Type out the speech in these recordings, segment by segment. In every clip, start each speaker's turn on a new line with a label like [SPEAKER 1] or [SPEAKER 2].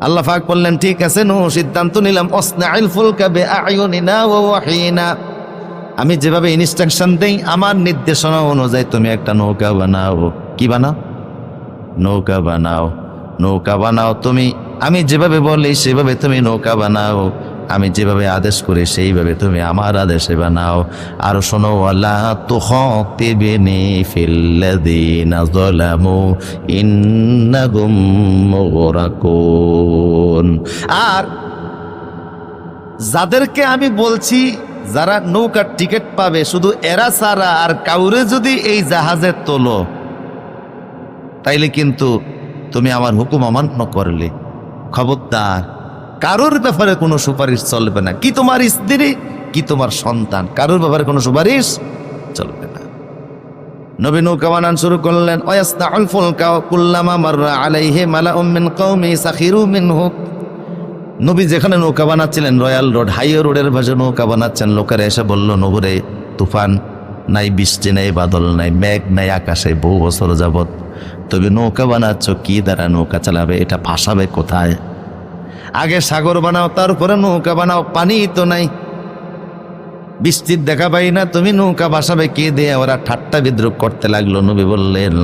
[SPEAKER 1] আল্লাহ ফাক বললেন, ঠিক আছে, নো, সিদ্ধান্ত নিলাম। অসনাইল ফুলকা বে আয়ুনিনা ও আমি যেভাবে ইনস্ট্রাকশন দেই, আমার নির্দেশনা অনুযায়ী তুমি একটা নৌকা বানাও। কি বানাও? নৌকা বানাও। নৌকা বানাও তুমি। আমি যেভাবে বলি, সেভাবে তুমি নৌকা বানাও। আমি যেভাবে আদেশ করি, সেইভাবে তুমি আমার আদেশে বানাও। আর শোনো, ওয়ালা তো হতেবেনি ফিল্লাদিনা আর যাদেরকে আমি বলছি, যারা নৌকার টিকিট পাবে, শুধু এরা ছাড়া আর কাউরে যদি এই জাহাজে তোলো, তাইলে কিন্তু তুমি আমার হুকুম অমান্য করলে। খবরদার কারোর ব্যাপারে কোনো সুপারিশ চলবে না। কি তোমার স্ত্রী, কি তোমার সন্তান, কারোর ব্যাপারে কোনো সুপারিশ চলবে না। নবী নৌকা বানান শুরু করলেন ওয়াস্তাউল ফুলকা কুল্লামা মাররা আলাইহি মালাউম মিন কওমি সাখিরু মিনহু। নবী যেখানে নৌকা বানাচ্ছিলেন, রয়্যাল রোড, হাইওয়ে রোডের ভাষে নৌকা বানাচ্ছেন, লোকেরা এসে বলল নগরে তুফান নাই, বৃষ্টি নাই, বাদল নাই, মেঘ নাই, আকাশে বহু বছর যাবত তবে নৌকা বানাচ্ছ, কি দ্বারা নৌকা চালাবে, এটা ভাসাবে কোথায়? আগে সাগর বানাও, তারপরে নৌকা বানাও, পানি তো নাই। বৃষ্টির দেখা পাই না, তুমি নৌকা বাসাবে কে দিয়ে? ওরা ঠাট্টা বিদ্রুপ করতে লাগল, নবী বললেন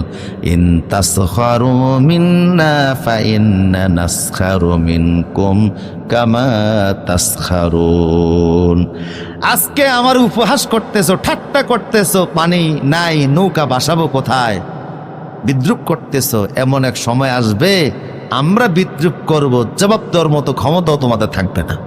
[SPEAKER 1] আজকে আমার উপহাস করতেছো, ঠাট্টা করতেছো, পানি নাই, নৌকা বাসাবো কোথায়? বিদ্রুপ করতেছো, এমন এক সময় আসবে আমরা বিদ্রুপ করব জবাব দেওয়ার মতো ক্ষমতাও তোমাদের থাকবে না।